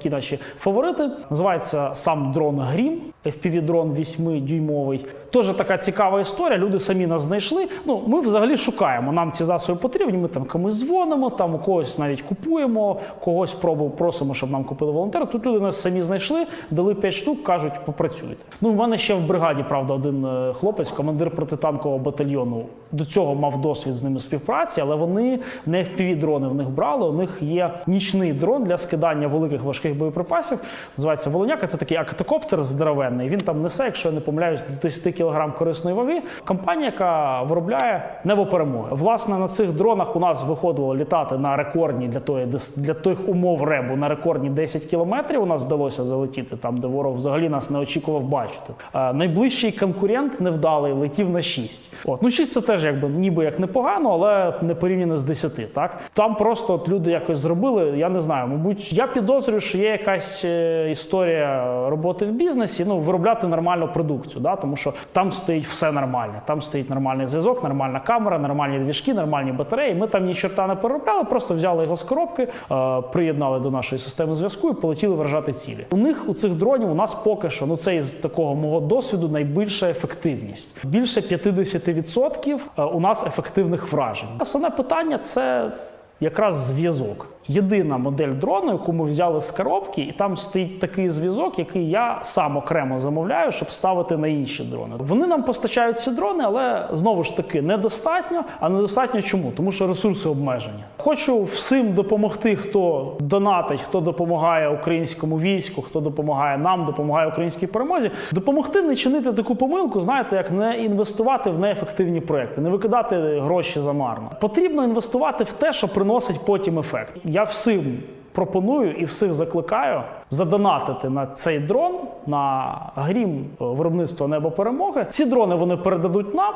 Такі наші фаворити називається сам дрон Грім, FPV-дрон 8-дюймовий. Теж така цікава історія. Люди самі нас знайшли. Ну, ми взагалі шукаємо. Нам ці засоби потрібні. Ми там комусь дзвонимо, там у когось навіть купуємо, когось пробу просимо, щоб нам купили волонтери. Тут люди нас самі знайшли, дали 5 штук, кажуть, попрацюйте. Ну, в мене ще в бригаді, правда, один е, хлопець, командир протитанкового батальйону. До цього мав досвід з ними співпраці, але вони не FPV-дрони в них брали. У них є нічний дрон для скидання великих важких боєприпасів. Називається Волоняка. Це такий актокоптер здоровенний. Він там несе, якщо я не помиляюсь, до 10 кг корисної ваги. Компанія, яка виробляє небо перемоги. Власне, на цих дронах у нас виходило літати на рекордні для тої для тих умов ребу на рекордні 10 кілометрів. У нас вдалося залетіти там, де ворог взагалі нас не очікував бачити. Е, найближчий конкурент невдалий летів на 6. От ну 6 це теж якби ніби як непогано, але не порівняно з 10. Так там просто от люди якось зробили. Я не знаю, мабуть, я підозрюю, що є якась е, історія роботи в бізнесі. Ну виробляти нормальну продукцію, да, тому що там стоїть все нормальне. Там стоїть нормальний зв'язок, нормальна камера, нормальні двіжки, нормальні батареї. Ми там ні чорта не переробляли, просто взяли його з коробки, е, приєднали до нашої системи зв'язку і полетіли вражати цілі. У них у цих дронів у нас поки що, ну це із такого мого досвіду, найбільша ефективність. Більше 50% е, у нас ефективних вражень. Основне питання це якраз зв'язок. Єдина модель дрону, яку ми взяли з коробки, і там стоїть такий зв'язок, який я сам окремо замовляю, щоб ставити на інші дрони. Вони нам постачають ці дрони, але знову ж таки недостатньо. А недостатньо чому? Тому що ресурси обмежені. Хочу всім допомогти, хто донатить, хто допомагає українському війську, хто допомагає нам, допомагає українській перемозі. Допомогти не чинити таку помилку, знаєте, як не інвестувати в неефективні проекти, не викидати гроші замарно. Потрібно інвестувати в те, що приносить потім ефект. Я всім пропоную і всіх закликаю задонатити на цей дрон на грім е, виробництва небо перемоги. Ці дрони вони передадуть нам.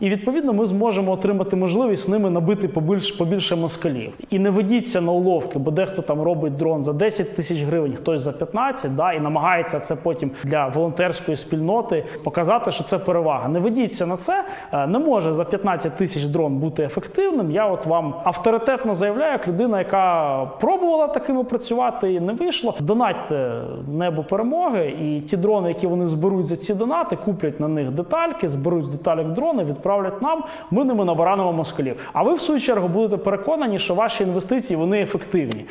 І відповідно ми зможемо отримати можливість ними набити побільше, побільше москалів. І не ведіться на уловки, бо дехто там робить дрон за 10 тисяч гривень, хтось за 15, да, і намагається це потім для волонтерської спільноти показати, що це перевага. Не ведіться на це. Е, Не може за 15 тисяч дрон бути ефективним. Я от вам авторитетно заявляю, як людина, яка пробувала такими працювати не вийшло. Донатьте небо перемоги, і ті дрони, які вони зберуть за ці донати, куплять на них детальки, зберуть з деталек дрони, відправлять нам. Ми ними набаранимо москалів. А ви в свою чергу будете переконані, що ваші інвестиції вони ефективні.